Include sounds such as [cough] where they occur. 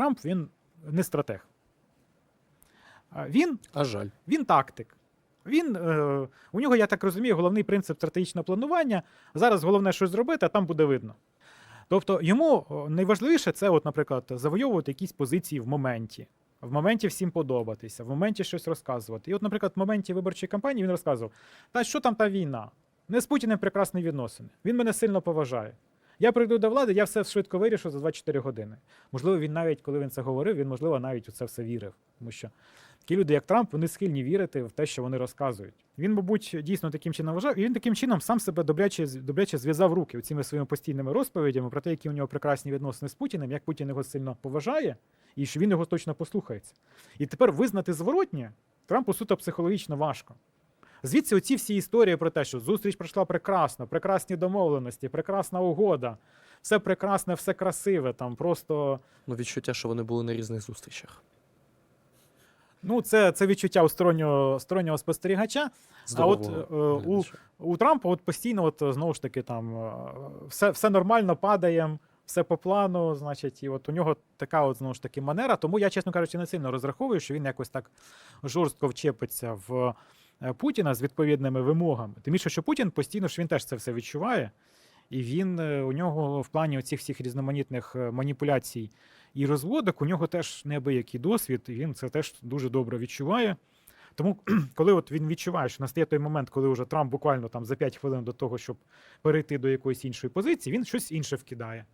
Трамп він не стратег. Він А жаль. він тактик. Він, е, у нього, я так розумію, головний принцип стратегічного планування. Зараз головне щось зробити, а там буде видно. Тобто йому найважливіше це, от, наприклад, завойовувати якісь позиції в моменті. В моменті всім подобатися, в моменті щось розказувати. І, от, наприклад, в моменті виборчої кампанії він розказував: та що там та війна? Не з Путіним прекрасні відносини. Він мене сильно поважає. Я прийду до влади, я все швидко вирішу за 24 години. Можливо, він навіть, коли він це говорив, він, можливо, навіть у це все вірив. Тому що такі люди, як Трамп, вони схильні вірити в те, що вони розказують. Він, мабуть, дійсно таким чином вважав, і він таким чином сам себе добряче, добряче зв'язав руки цими своїми постійними розповідями про те, які у нього прекрасні відносини з Путіним, як Путін його сильно поважає, і що він його точно послухається. І тепер визнати зворотнє Трампу суто психологічно важко. Звідси оці всі історії про те, що зустріч пройшла прекрасно, прекрасні домовленості, прекрасна угода, все прекрасне, все красиве, там просто. Ну, відчуття, що вони були на різних зустрічах. Ну, це, це відчуття у стороннього, стороннього спостерігача. А от е, у, у Трампа от постійно, от, знову ж таки, там е, все, все нормально, падає, все по плану, значить, і от у нього така от, знову ж таки манера. Тому я, чесно кажучи, не сильно розраховую, що він якось так жорстко вчепиться в Путіна з відповідними вимогами. Тим більше, що Путін постійно ж він теж це все відчуває. І він е, у нього в плані оцих всіх різноманітних е, маніпуляцій і розводок, у нього теж неабиякий досвід, і він це теж дуже добре відчуває. Тому, [clears throat] коли от він відчуває, що настає той момент, коли вже Трамп буквально там за 5 хвилин до того, щоб перейти до якоїсь іншої позиції, він щось інше вкидає.